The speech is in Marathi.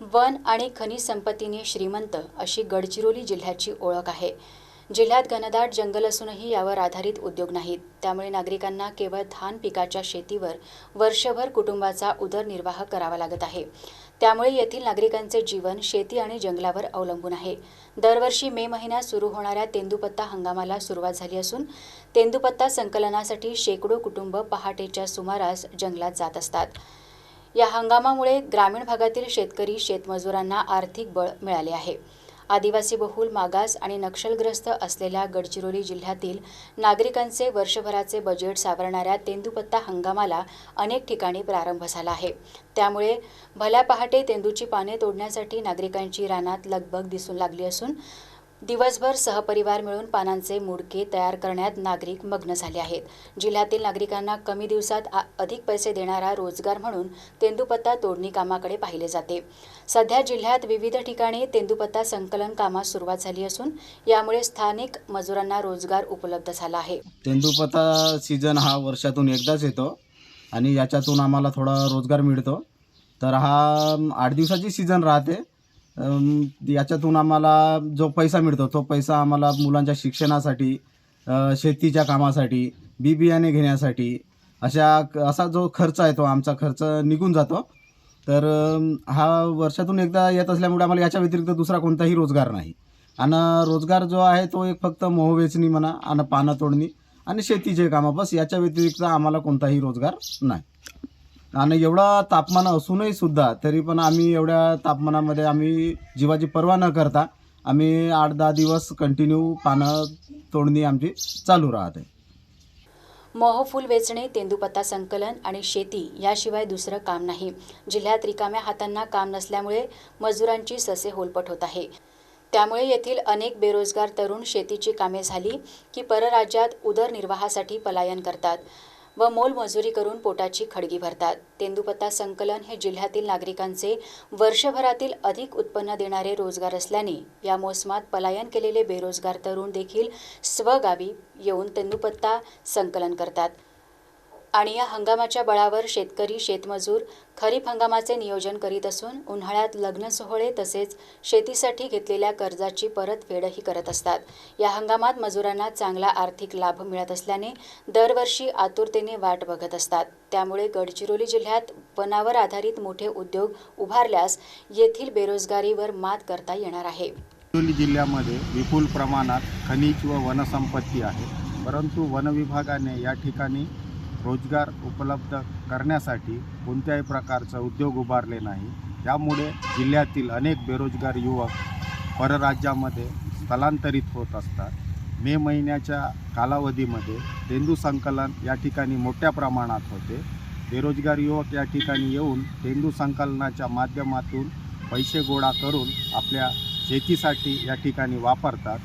वन आणि खनिज संपत्तीने श्रीमंत अशी गडचिरोली जिल्ह्याची ओळख आहे. जिल्ह्यात घनदाट जंगल असूनही यावर आधारित उद्योग नाहीत. त्यामुळे नागरिकांना केवळ धान पिकाच्या शेतीवर वर्षभर कुटुंबाचा उदरनिर्वाह करावा लागत आहे. त्यामुळे येथील नागरिकांचे जीवन शेती आणि जंगलावर अवलंबून आहे. दरवर्षी मे महिन्यात सुरू होणाऱ्या तेंदुपत्ता हंगामाला सुरुवात झाली असून तेंदुपत्ता संकलनासाठी शेकडो कुटुंब पहाटेच्या सुमारास जंगलात जात असतात. या हंगामामुळे ग्रामीण भागातील शेतकरी शेतमजुरांना आर्थिक बळ मिळाले आहे. आदिवासी बहुल मागास आणि नक्षलग्रस्त असलेल्या गडचिरोली जिल्ह्यातील नागरिकांचे वर्षभराचे बजेट सावरणाऱ्या तेंदुपत्ता हंगामाला अनेक ठिकाणी प्रारंभ झाला आहे. त्यामुळे भल्या पहाटे तेंदूची पाने तोडण्यासाठी नागरिकांची रानात लगबग दिसून लागली असून दिवसभर सहपरिवार मिळून पानांचे मुडके तयार करण्यात नागरिक मग्न झाले आहेत. जिल्ह्यातील नागरिकांना कमी दिवसात आ- अधिक पैसे देणारा रोजगार म्हणून तेंदुपत्ता तोडणी कामाकडे पाहिले जाते. सध्या जिल्ह्यात विविध ठिकाणी तेंदुपत्ता संकलन कामास सुरुवात झाली असून यामुळे स्थानिक मजुरांना रोजगार उपलब्ध झाला आहे. तेंदूपत्ता सीझन हा वर्षातून एकदाच येतो आणि याच्यातून आम्हाला थोडा रोजगार मिळतो. तर हा आठ दिवसाची सीझन राहते. याच्यातून आम्हाला जो पैसा मिळतो तो पैसा आम्हाला मुलांच्या शिक्षणासाठी शेतीच्या कामासाठी बी बियाणे घेण्यासाठी अशा असा जो खर्च आहे तो आमचा खर्च निघून जातो. तर हा वर्षातून एकदा येत असल्यामुळे आम्हाला याच्या व्यतिरिक्त दुसरा कोणताही रोजगार नाही. आणि रोजगार जो आहे तो एक फक्त मोह वेचणी म्हणा आणि पानं तोडणी आणि शेतीचे कामं बस याच्या व्यतिरिक्त आम्हाला कोणताही रोजगार नाही. आणि एवढा तापमान असूनही सुद्धा तरी पण आम्ही एवढ्या तापमानामध्ये आम्ही जीवाची पर्वा न करता आम्ही आठ दहा दिवस कंटिन्यू पानं तोडणी आमची चालू राहते. मोहफूल वेचणे तेंदुपत्ता संकलन आणि शेती याशिवाय दुसरं काम नाही. जिल्ह्यात रिकाम्या हातांना काम नसल्यामुळे मजुरांची ससे होलपट होत आहे. त्यामुळे येथील अनेक बेरोजगार तरुण शेतीची कामे झाली की परराज्यात उदरनिर्वाहासाठी पलायन करतात. व मोलमजुरी करून पोटाची खडगी भरतात. तेंदुपत्ता संकलन हे जिल्ह्यातील नागरिकांचे वर्षभरातील अधिक उत्पन्न देणारे रोजगार असल्याने या मोसमात पलायन केलेले बेरोजगार तरुण देखील स्वगावी येऊन तेंदुपत्ता संकलन करतात. आणि या हंगामाच्या बळावर शेतकरी शेतमजूर खरीप हंगामाचे नियोजन करीत असून उन्हाळ्यात लग्न सोहळे तसेच शेतीसाठी घेतलेल्या कर्जाची परतफेडही करत असतात. या हंगामात मजुरांना चांगला आर्थिक लाभ मिळत असल्याने दरवर्षी आतुरतेने वाट बघत असतात. त्यामुळे गडचिरोली जिल्ह्यात वनावर आधारित मोठे उद्योग उभारल्यास येथील बेरोजगारीवर मात करता येणार आहे. गडचिरोली जिल्ह्यामध्ये विपुल प्रमाणात खनिज व वनसंपत्ती आहे. परंतु वनविभागाने या ठिकाणी रोजगार उपलब्ध करण्यासाठी कोणत्याही प्रकारचा उद्योग उभारले नाही. त्यामुळे जिल्ह्यातील अनेक बेरोजगार युवक परराज्यामध्ये स्थलांतरित होत असतात. मे महिन्याच्या कालावधीमध्ये तेंदू संकलन या ठिकाणी मोठ्या प्रमाणात होते. बेरोजगार युवक या ठिकाणी येऊन तेंदू संकलनाच्या माध्यमातून पैसे गोळा करून आपल्या शेतीसाठी या ठिकाणी वापरतात.